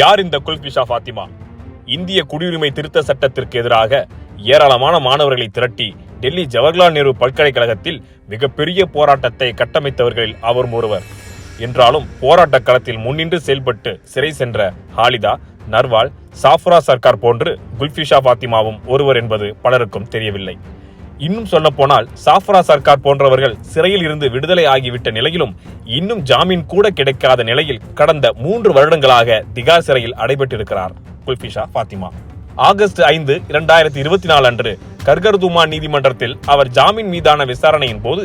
யார் இந்த குல்பிஷா ஃபாத்திமா? இந்திய குடியுரிமை திருத்த சட்டத்திற்கு எதிராக ஏராளமான மாணவர்களை திரட்டி டெல்லி ஜவஹர்லால் நேரு பல்கலைக்கழகத்தில் மிகப்பெரிய போராட்டத்தை கட்டமைத்தவர்களில் அவர் ஒருவர். என்றாலும் போராட்ட களத்தில் முன்னின்று செயல்பட்டு சிறை சென்ற ஹாலிதா நர்வால் சாஃப்ரா சர்க்கார் போன்று குல்ஃபிஷா ஃபாத்திமாவும் ஒருவர் என்பது பலருக்கும் தெரியவில்லை. இன்னும் சொல்ல போனால் சாஃப்ரா சர்க்கார் போன்றவர்கள் சிறையில் இருந்து விடுதலை ஆகிவிட்ட நிலையிலும் இன்னும் ஜாமீன் கூட கிடைக்காத நிலையில் கடந்த மூன்று வருடங்களாக திகார் சிறையில் அடைபட்டிருக்கிறார் குல்பிஷா பாத்திமா ஆகஸ்ட் ஐந்து இரண்டாயிரத்தி இருபத்தி நாலு அன்று கர்கர்துமா நீதிமன்றத்தில் அவர் ஜாமீன் மீதான விசாரணையின் போது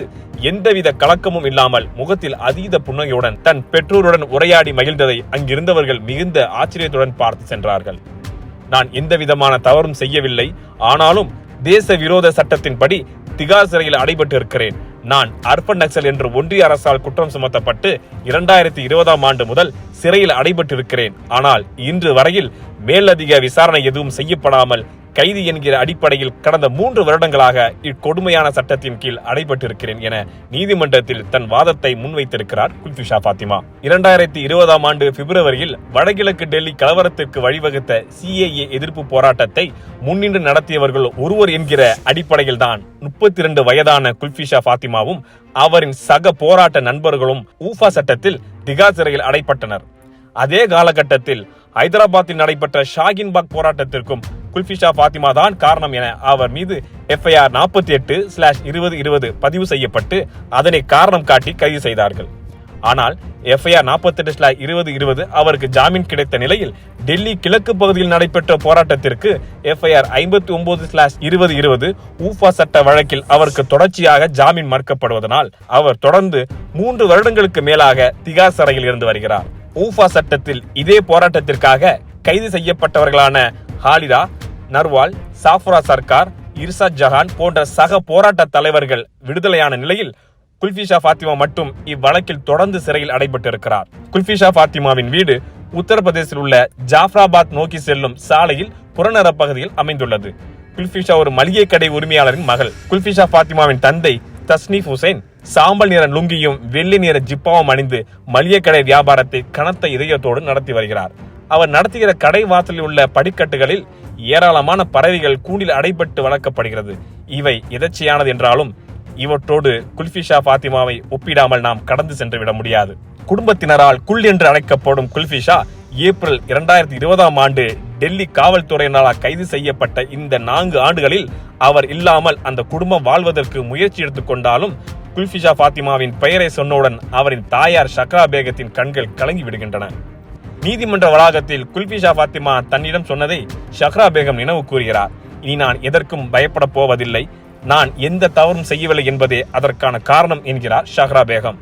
எந்தவித கலக்கமும் இல்லாமல் முகத்தில் அதீத புன்னகையுடன் தன் பெற்றோருடன் உரையாடி மகிழ்ந்ததை அங்கிருந்தவர்கள் மிகுந்த ஆச்சரியத்துடன் பார்த்து சென்றார்கள். நான் எந்த விதமான தவறும் செய்யவில்லை. ஆனாலும் தேச விரோத சட்டத்தின்படி திகார் சிறையில் அடைபட்டு இருக்கிறேன் நான் அர்பன் நக்சல் என்று ஒன்றிய அரசால் குற்றம் சுமத்தப்பட்டு இரண்டாயிரத்தி இருபதாம் ஆண்டு முதல் சிறையில் அடைபட்டிருக்கிறேன். ஆனால் இன்று வரையில் மேலதிக விசாரணை எதுவும் செய்யப்படாமல் கைது என்கிற அடிப்படையில் கடந்த மூன்று வருடங்களாக இக்கொடுமையான சட்டத்தின் கீழ் அடைபட்டிருக்கிறேன் என நீதிமன்றத்தில் தன் வாதத்தை முன்வைத்திருக்கிறார் குல்பிஷா பாத்திமா இரண்டாயிரத்தி இருபதாம் ஆண்டு பிப்ரவரியில் வடகிழக்கு டெல்லி கலவரத்திற்கு வழிவகுத்த சிஏஏ எதிர்ப்பு போராட்டத்தை முன்னின்று நடத்தியவர்கள் ஒருவர் என்கிற அடிப்படையில் தான் முப்பத்தி இரண்டு வயதான குல்பிஷா ஃபாத்திமாவும் அவரின் சக போராட்ட நண்பர்களும் ஊஃபா சட்டத்தில் திகார் சிறையில் அடைப்பட்டனர். அதே காலகட்டத்தில் ஹைதராபாத்தில் நடைபெற்ற ஷாகின்பாக் போராட்டத்திற்கும் குல்பிஷா ஃபாத்திமா தான் காரணம் என அவர் மீது எஃப்ஐஆர் நாற்பத்தி எட்டு ஸ்லாஷ் இருபது இருபது பதிவு செய்யப்பட்டு அதனை காரணம் காட்டி கைது செய்தார்கள். ஆனால் எஃப்ஐஆர் நாற்பத்தெட்டு ஸ்லாஷ் இருபது இருபது அவருக்கு ஜாமீன் கிடைத்த நிலையில் டெல்லி கிழக்கு பகுதியில் நடைபெற்ற போராட்டத்திற்கு எஃப்ஐஆர் ஐம்பத்தி ஒன்பது ஸ்லாஷ் இருபது இருபது ஊஃபா சட்ட வழக்கில் அவருக்கு தொடர்ச்சியாக ஜாமீன் மறுக்கப்படுவதனால் அவர் தொடர்ந்து மூன்று வருடங்களுக்கு மேலாக திகார் சிறையில் இருந்து வருகிறார். ஊஃபா சட்டத்தில் இதே போராட்டத்திற்காக கைது செய்யப்பட்டவர்களான ஹாலிதா நர்வால் சாஃப்ரா சர்க்கார் இர்சாத் ஜஹான் போன்ற சக போராட்ட தலைவர்கள் விடுதலையான நிலையில் குல்பிஷா ஃபாத்திமா மட்டும் இவ்வழக்கில் தொடர்ந்து சிறையில் அடைபட்டிருக்கிறார். குல்பிஷா ஃபாத்திமாவின் வீடு உத்தரப்பிரதேசில் உள்ள ஜாஃப்ராபாத் நோக்கி செல்லும் சாலையில் புறநகர பகுதியில் அமைந்துள்ளது. குல்ஃபிஷா ஒரு மளிகை கடை உரிமையாளரின் மகள். குல்ஃபிஷா பாத்திமாவின் தந்தை தஸ்னீப் ஹுசைன் சாம்பல் நிற லுங்கியும் வெள்ளி நிற ஜிப்பாவும் அணிந்து மளிகை கடை வியாபாரத்தை கனத்த இதயத்தோடு நடத்தி வருகிறார். அவர் நடத்துகிற கடை வாசலில் உள்ள படிக்கட்டுகளில் ஏராளமான பறவைகள் கூண்டில் அடைபட்டு வளர்க்கப்படுகிறது. இவை எதர்ச்சியானது என்றாலும் இவற்றோடு குல்ஃபிஷா ஃபாத்திமாவை ஒப்பிடாமல் நாம் கடந்து சென்று விட முடியாது. குடும்பத்தினரால் குல் என்று அழைக்கப்படும் குல்ஃபிஷா ஏப்ரல் இரண்டாயிரத்தி இருபதாம் ஆண்டு டெல்லி காவல்துறையினரால் கைது செய்யப்பட்ட இந்த நான்கு ஆண்டுகளில் அவர் இல்லாமல் அந்த குடும்பம் வாழ்வதற்கு முயற்சி எடுத்துக்கொண்டாலும் குல்ஃபிஷா ஃபாத்திமாவின் பெயரை சொன்னவுடன் அவரின் தாயார் ஷக்ரா பேகத்தின் கண்கள் கலங்கி விடுகின்றன. நீதிமன்ற வளாகத்தில் குல்பிஷா ஃபாத்திமா தன்னிடம் சொன்னதை ஷக்ரா பேகம் நினைவு கூறுகிறார். இனி நான் எதற்கும் பயப்பட போவதில்லை. நான் எந்த தவறும் செய்யவில்லை என்பதே அதற்கான காரணம் என்கிறார் ஷஹ்ரா பேகம்.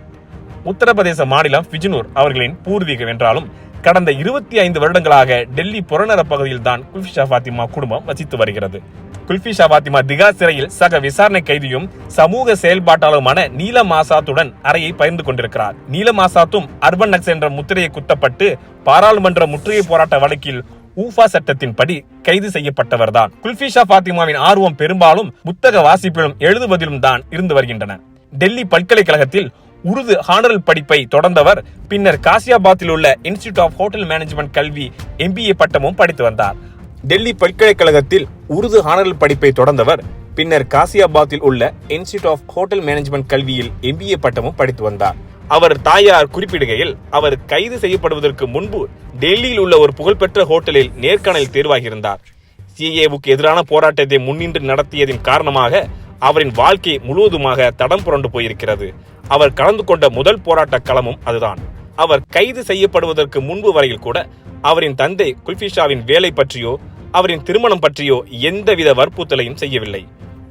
உத்தரப்பிரதேச மாநிலம் பிஜ்னூர் அவர்களின் பூர்வீகம் என்றாலும் கடந்த இருபத்தி ஐந்து வருடங்களாக டெல்லி புறநகர பகுதியில் தான் குல்ஃபிஷா ஃபாத்திமா குடும்பம் வசித்து வருகிறது. குல்ஃபிஷா ஃபாத்திமா திகா சிறையில் சக விசாரணை கைதியும் சமூக செயல்பாட்டாளருமான நீலம் ஆசாத்துடன் அறையை பகிர்ந்து கொண்டிருக்கிறார். நீலம் ஆசாத்தும் அர்பன் நக்ஸ் என்ற முத்திரையை குத்தப்பட்டு பாராளுமன்ற முற்றுகை போராட்ட வழக்கில் ஊஃபா சட்டத்தின்படி கைது செய்யப்பட்டவர்தான். குல்பிஷா ஃபாத்திமாவின் ஆர்வம் பெரும்பாலும் புத்தக வாசிப்பிலும் எழுதுவதிலும் தான் இருந்து வருகின்றன. டெல்லி பல்கலைக்கழகத்தில் உருது ஹானரல் படிப்பை தொடர்ந்தவர் பின்னர் காசியாபாத்தில் உள்ள இன்ஸ்டிடியூட் ஆஃப் ஹோட்டல் மேனேஜ்மெண்ட் கல்வி எம்பிஏ பட்டமும் படித்து வந்தார். டெல்லி பல்கலைக்கழகத்தில் உருது ஹானரல் படிப்பை தொடர்ந்தவர் பின்னர் காசியாபாத்தில் உள்ள இன்ஸ்டிடியூட் ஆஃப் ஹோட்டல் மேனேஜ்மெண்ட் கல்வியில் எம்பிஏ பட்டமும் படித்து வந்தார். அவர் தாயார் குறிப்பிடுகையில் அவர் கைது செய்யப்படுவதற்கு முன்பு டெல்லியில் உள்ள ஒரு புகழ்பெற்ற ஹோட்டலில் நேர்காணலில் தேர்வாகியிருந்தார். சிஏவுக்கு எதிரான போராட்டத்தை முன்னின்று நடத்தியதின் காரணமாக அவரின் வாழ்க்கை முழுவதுமாக தடம் புரண்டு போயிருக்கிறது. அவர் கலந்து கொண்ட முதல் போராட்ட களமும் அதுதான். அவர் கைது செய்யப்படுவதற்கு முன்பு வரையில் கூட அவரின் தந்தை குல்பிஷாவின் வேலை பற்றியோ அவரின் திருமணம் பற்றியோ எந்தவித வற்புறுத்தலையும் செய்யவில்லை.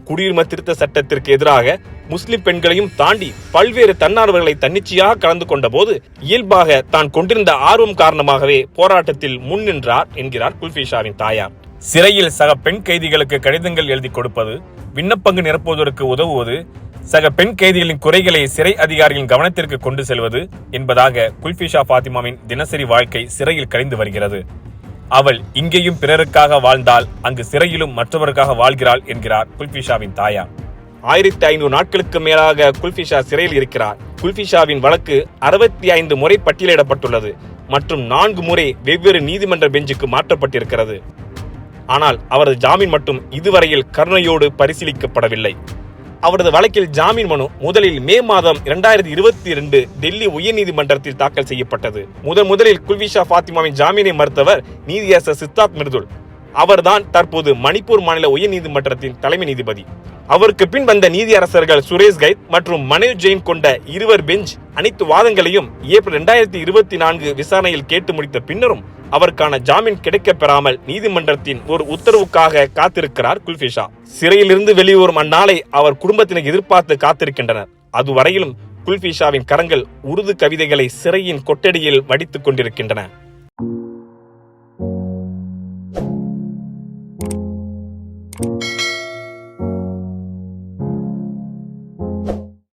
குடியுரிமை திருத்த சட்டத்திற்கு எதிராக முஸ்லிம் பெண்களையும் தாண்டி பல்வேறு தன்னார்வர்களை தன்னிச்சையாக கலந்து கொண்ட போது இயல்பாக தான் கொண்டிருந்த ஆர்வம் காரணமாகவே போராட்டத்தில் முன் நின்றார் என்கிறார் குல்ஃபிஷாவின் தாயார். சிறையில் சக பெண் கைதிகளுக்கு கடிதங்கள் எழுதி கொடுப்பது விண்ணப்பங்கு நிரப்புவதற்கு உதவுவது சக பெண் கைதிகளின் குறைகளை சிறை அதிகாரிகளின் கவனத்திற்கு கொண்டு செல்வது என்பதாக குல்பிஷா பாத்திமாவின் தினசரி வாழ்க்கை சிறையில் கழிந்து வருகிறது. அவள் இங்கேயும் பிறருக்காக வாழ்ந்தால் அங்கு சிறையிலும் மற்றவருக்காக வாழ்கிறாள் என்கிறார் குல்பிஷாவின் தாயார். ஆயிரத்தி ஐநூறு நாட்களுக்கு மேலாக குல்பிஷா சிறையில் இருக்கிறார். குல்பிஷாவின் வழக்கு அறுபத்தி ஐந்து முறை பட்டியலிடப்பட்டுள்ளது மற்றும் நான்கு முறை வெவ்வேறு நீதிமன்ற பெஞ்சுக்கு மாற்றப்பட்டிருக்கிறது. ஆனால் அவரது ஜாமீன் மட்டும் இதுவரையில் கருணையோடு பரிசீலிக்கப்படவில்லை. அவரது வழக்கில் ஜாமீன் மனு முதலில் மே மாதம் இரண்டாயிரத்தி இருபத்தி இரண்டு டெல்லி உயர்நீதிமன்றத்தில் தாக்கல் செய்யப்பட்டது. முதன் முதலில் குல்விஷா பாத்திமாவின் ஜாமீனை மறுத்தவர் நீதியரசர் சித்தார்த் மிர்துல். அவர்தான் தற்போது மணிப்பூர் மாநில உயர்நீதிமன்றத்தின் தலைமை நீதிபதி. அவருக்கு பின் வந்த நீதியரசர்கள் சுரேஷ் கைத் மற்றும் மனோஜ் ஜெயின் கொண்ட இருவர் பெஞ்ச் அனைத்து வாதங்களையும் ஏப்ரல் இரண்டாயிரத்தி இருபத்தி நான்கு விசாரணையில் கேட்டு முடித்த பின்னரும் அவருக்கான ஜாமீன் கிடைக்கப் பெறாமல் நீதிமன்றத்தின் ஒரு உத்தரவுக்காக காத்திருக்கிறார் குல்ஃபிஷா. சிறையிலிருந்து வெளிவரும் அந்நாளை அவர் குடும்பத்தினர் எதிர்பார்த்து காத்திருக்கின்றனர். அதுவரையிலும் குல்ஃபிஷாவின் கரங்கள் உருது கவிதைகளை சிறையின் கொட்டடியில் வடித்துக் கொண்டிருக்கின்றன.